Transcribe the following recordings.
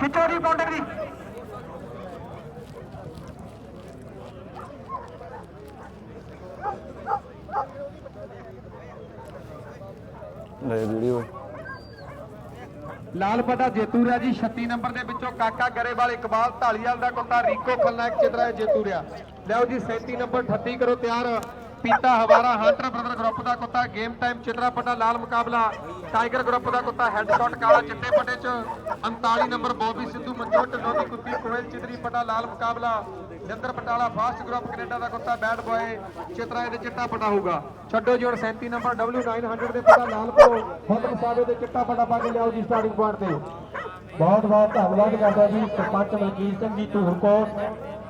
ਖਿੱਚੋ ਜੀ ਕਾਉਂਟਰ ਦੀ ਲੈ ਵੀਡੀਓ। ਲਾਲ ਪਟਾ ਜੇਤੂ ਰਿਹਾ ਜੀ 36 ਨੰਬਰ ਦੇ ਵਿੱਚੋਂ ਕਾਕਾ ਗਰੇਵਾਲ ਇਕਬਾਲ ਢਾਲੀਵਾਲ ਦਾ ਕੁੱਤਾ ਰੀਕੋ ਖਲਨਾਇਕ ਚਿਤਰਾ ਜੇਤੂ ਰਿਹਾ ਲਿਆਓ ਜੀ 37 ਨੰਬਰ 38 ਕਰੋ ਤਿਆਰ। ਪੀਤਾ ਹਵਾਰਾ ਹੰਟਰ ਬ੍ਰਦਰ ਗਰੁੱਪ ਦਾ ਕੁੱਤਾ ਗੇਮ ਟਾਈਮ ਚਿਤਰਾ ਪਟਾ ਲਾਲ ਮੁਕਾਬਲਾ। ਟਾਈਗਰ ਗਰੁੱਪ ਦਾ ਕੁੱਤਾ ਹੈੱਡ ਕਾਲਾ ਚਿੱਟੇ ਪਟੇ ਚ। 39 ਨੰਬਰ ਬੋਬੀ ਸਿੱਧੂ ਮਨਜੋਤ ਢਿੱਲੋਂ ਦੀ ਕੁੱਤੀ ਕੋਇਲ ਚਿਤਰੀ ਪਟਾ ਲਾਲ ਮੁਕਾਬਲਾ। Jinder Patala fast group Canada ਦਾ ਕੁੱਤਾ ਬੈਡ ਬॉय ਚਿਤਰਾ ਇਹਦੇ ਚਿੱਟਾ ਪਟਾ ਹੋਊਗਾ। ਛੱਡੋ ਜੋੜ 37 ਨੰਬਰ W900 ਦੇ ਪਟਾ, ਲਾਲ ਕੋ ਹੁਕਮ ਸਾਹਿਬ ਦੇ ਚਿੱਟਾ ਪਟਾ ਪਾ ਕੇ ਲਿਆਓ ਜੀ ਸਟਾਰਟਿੰਗ ਪੁਆਇੰਟ ਤੇ। ਬਹੁਤ ਬਹੁਤ ਧੰਨਵਾਦ ਕਰਦਾ ਜੀ। ਸਰਪੰਚ ਮਲਕੀਤ ਸਿੰਘ ਜੀ, ਧੂਰਕੋਟ।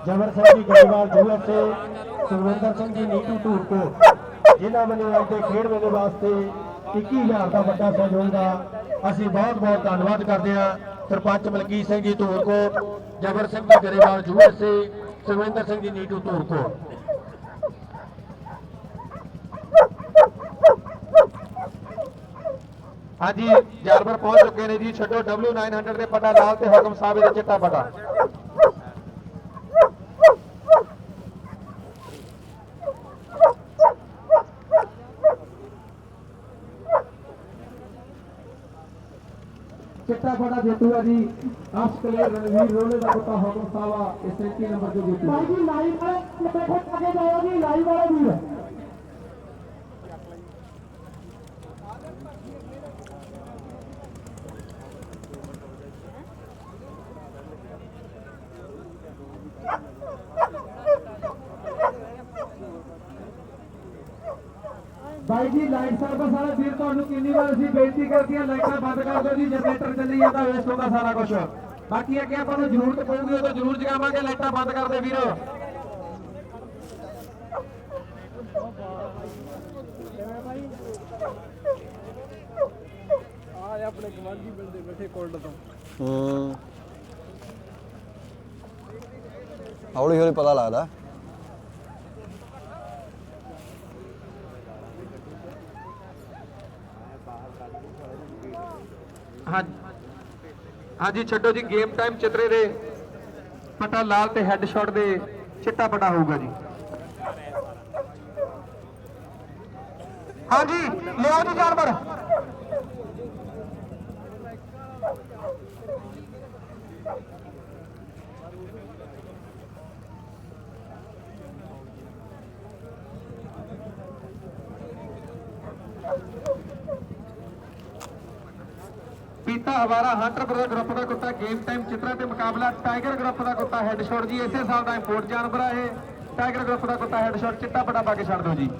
ਜਬਰ ਸਿੰਘ ਜੀ ਗਰੀਵਾਲ ਯੂਐਸਏ ਸੁਖਵਿੰਦਰ ਸਿੰਘ ਜੀ ਨੀਟੂ ਧੂਰਕੋਟ ਜਿਨ੍ਹਾਂ ਮੈਨੂੰ ਅੱਜ ਦੇ ਖੇਡ ਮੇਲੇ ਵਾਸਤੇ 21000 ਦਾ ਵੱਡਾ ਸਹਿਯੋਗ ਦਾ ਅਸੀਂ ਬਹੁਤ ਬਹੁਤ ਧੰਨਵਾਦ ਕਰਦੇ ਹਾਂ। ਸਰਪੰਚ ਮਲਕੀਤ ਸਿੰਘ ਜੀ ਧੂਰਕੋਟ ਜਬਰ ਸਿੰਘ ਜੀ ਗਰੀਵਾਲ ਯੂਐਸਏ ਸੁਖਵਿੰਦਰ ਸਿੰਘ ਜੀ ਨੀਟੂ ਧੂਰਕੋਟ ਹਾਂਜੀ ਜਾਰਬਰ ਪਹੁੰਚ ਚੁੱਕੇ ਨੇ ਜੀ, ਛੱਡੋ W900 ਦੇ ਪਟਾ ਲਾਲ ਤੇ ਹੁਕਮ ਸਾਹਿਬ ਦੇ ਚਿੱਟਾ ਪਟਾ। ਚਿੱਟਾ ਬੜਾ ਜੇਤੂ ਹੈ ਜੀ ਆਸਕਲੇ ਰਣਵੀਰ ਰੋਲੇ ਦਾ ਪੁੱਤਾ ਹੁਕਮ ਸਾਵਾ ਇਹ 37 ਨੰਬਰ ਦੇ ਜੇਤੂ। ਭਾਈ ਜੀ ਲਾਈਵ ਵਾਲੇ ਬੈਠੇ ਅੱਗੇ ਜਾਓ ਜੀ ਲਾਈਵ ਵਾਲੇ ਵੀਰ। ਭਾਈ ਜੀ ਲਾਈਟ ਸਰਵਿਸ ਵਾਲੇ ਵੀਰ ਤੁਹਾਨੂੰ ਕਿੰਨੀ ਵਾਰ ਅਸੀਂ ਬੇਨਤੀ ਕਰਦੇ ਹਾਂ ਲਾਈਟਾਂ ਬੰਦ ਕਰ ਦਿਓ ਜੀ ਜਨਰੇਟਰ ਚੱਲੀ ਜਾਂਦਾ ਵੇਸਟ ਹੁੰਦਾ ਸਾਰਾ ਕੁਝ ਬਾਕੀ ਅੱਗੇ ਆਪਾਂ ਨੂੰ ਜ਼ਰੂਰਤ ਪਊਗੀ ਉਦੋਂ ਜ਼ਰੂਰ ਜਗਾਵਾਂਗੇ ਲਾਈਟਾਂ ਬੰਦ ਕਰ ਦੇ ਵੀਰ ਹੂੰ। ਹੌਲੀ ਹੌਲੀ ਪਤਾ ਲੱਗਦਾ। ਹਾਂਜੀ ਹਾਂਜੀ, ਛੱਡੋ ਜੀ ਗੇਮ ਟਾਈਮ ਚਿਤਰੇ ਦੇ। ਪਟਾ ਲਾਲ ਤੇ ਹੈੱਡ ਸ਼ਾਟ ਦੇ ਚਿੱਟਾ ਪਟਾ ਹੋਊਗਾ ਜੀ। ਹਾਂਜੀ, ਲਿਆਓ ਜੀ ਜਾਨਵਰ। Pita Hawara, hunter brother group ਦਾ ਕੁੱਤਾ, ਗੇਮ ਟਾਈਮ ਚਿਤਰਾ ਤੇ ਮੁਕਾਬਲਾ, ਟਾਈਗਰ ਗਰੁੱਪ ਦਾ ਕੁੱਤਾ ਹੈੱਡ ਸ਼ਾਟ ਜੀ, ਇਸੇ ਸਾਲ ਦਾ ਇੰਪੋਰਟ ਜਾਨਵਰ ਆ ਇਹ। ਟਾਈਗਰ ਗਰੁੱਪ ਦਾ ਕੁੱਤਾ ਹੈੱਡ ਸ਼ਾਟ ਚਿੱਟਾ ਪਟਾ ਪਾ ਕੇ ਛੱਡ ਦਿਓ ਜੀ।